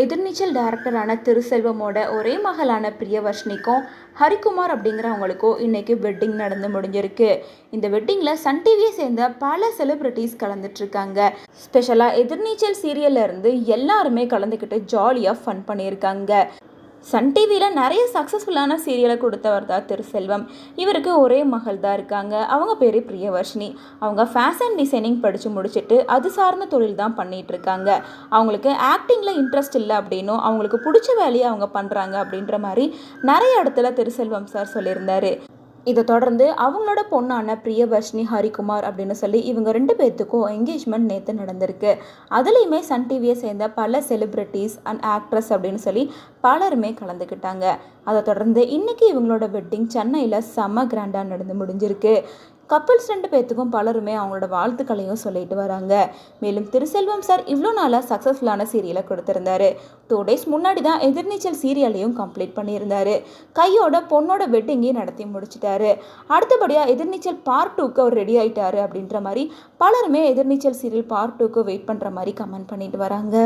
எதிர்நீச்சல் டைரக்டரான திருசெல்வமோட ஒரே மகளான பிரியவர்ஷினிக்கும் ஹரிக்குமார் அப்படிங்கிறவங்களுக்கும் இன்னைக்கு வெட்டிங் நடந்து முடிஞ்சிருக்கு. இந்த வெட்டிங்கில் சன் டிவியை சேர்ந்த பல செலிப்ரிட்டிஸ் கலந்துட்டுருக்காங்க ஸ்பெஷலாக எதிர்நீச்சல் சீரியல்ல இருந்து எல்லாருமே கலந்துக்கிட்டு ஜாலியாக ஃபன் பண்ணியிருக்காங்க. சன் டிவியில் நிறைய சக்ஸஸ்ஃபுல்லான சீரியலை கொடுத்தவர் தான் திருசெல்வம். இவருக்கு ஒரே மகள் தான் இருக்காங்க. அவங்க பேர் பிரியவர்ஷினி. அவங்க ஃபேஷன் டிசைனிங் படித்து முடிச்சுட்டு அது சார்ந்த தொழில் தான் பண்ணிகிட்டு இருக்காங்க. அவங்களுக்கு ஆக்டிங்கில் இன்ட்ரெஸ்ட் இல்லை அப்படின்னும் அவங்களுக்கு பிடிச்ச வேலையை அவங்க பண்ணுறாங்க அப்படின்ற மாதிரி நிறைய இடத்துல திருசெல்வம் சார் சொல்லியிருந்தாரு. இதை தொடர்ந்து அவங்களோட பொண்ணான பிரியவர்ஷினி ஹரிகுமார் அப்படின்னு சொல்லி இவங்க ரெண்டு பேர்த்துக்கும் என்கேஜ்மெண்ட் நேற்று நடந்திருக்கு. அதுலேயுமே சன் டிவியை சேர்ந்த பல செலிப்ரிட்டிஸ் அண்ட் ஆக்ட்ரஸ் அப்படின்னு சொல்லி பலருமே கலந்துக்கிட்டாங்க. அதை தொடர்ந்து இன்றைக்கி இவங்களோட வெட்டிங் சென்னையில் செம்ம கிராண்டாக நடந்து முடிஞ்சிருக்கு. கப்பல்ஸ் ரெண்டு பேர்த்துக்கும் பலருமே அவங்களோட வாழ்த்துக்களையும் சொல்லிட்டு வராங்க. மேலும் திருசெல்வம் சார் இவ்வளோ நாளாக சக்ஸஸ்ஃபுல்லான சீரியலை கொடுத்துருந்தாரு. டூ டேஸ் முன்னாடி தான் எதிர்நீச்சல் சீரியலையும் கம்ப்ளீட் பண்ணியிருந்தாரு. கையோட பொண்ணோட வெட்டிங்கையும் நடத்தி முடிச்சிட்டாரு. அடுத்தபடியாக எதிர்நீச்சல் பார்ட் டூக்கு அவர் ரெடி ஆயிட்டாரு அப்படின்ற மாதிரி பலருமே எதிர்நீச்சல் சீரியல் பார்ட் டூக்கு வெயிட் பண்ணுற மாதிரி கமெண்ட் பண்ணிட்டு வராங்க.